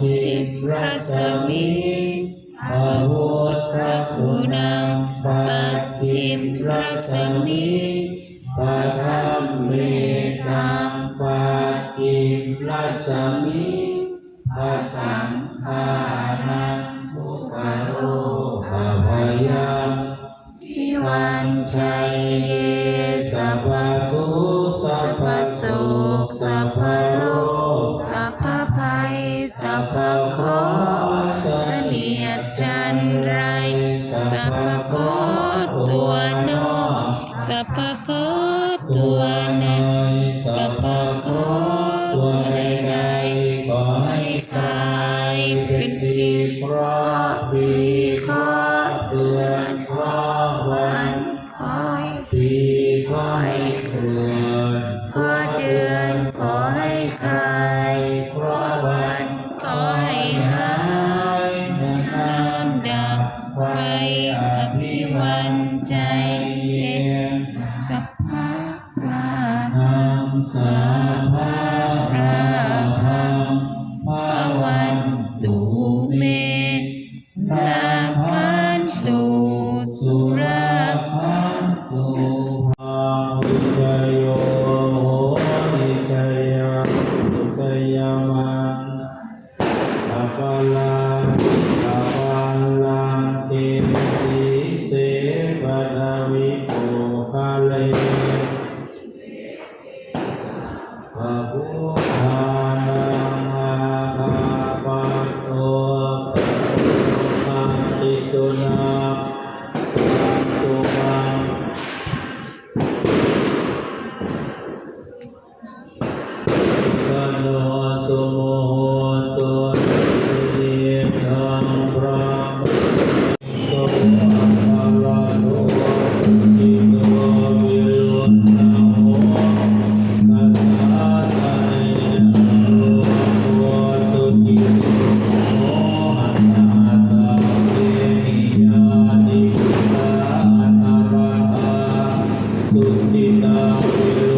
ทิพระสมิพระวุฒพระคุณังปัจจิมพระสมิปัสสัมเมตังปัจจิมพระสมิปัสสังฆานังทุกโลหะพยามทิวันชัยเยสัพพุสัพพะโสสัพพ พโคตัวน้อสัพพโคตัวนั้นสัพพโคตัวใดใดขอให้กายเป็นที่พระวิเครา ไว้อภิวันใจเยสัพพะนามังสัพพะรามัง ीता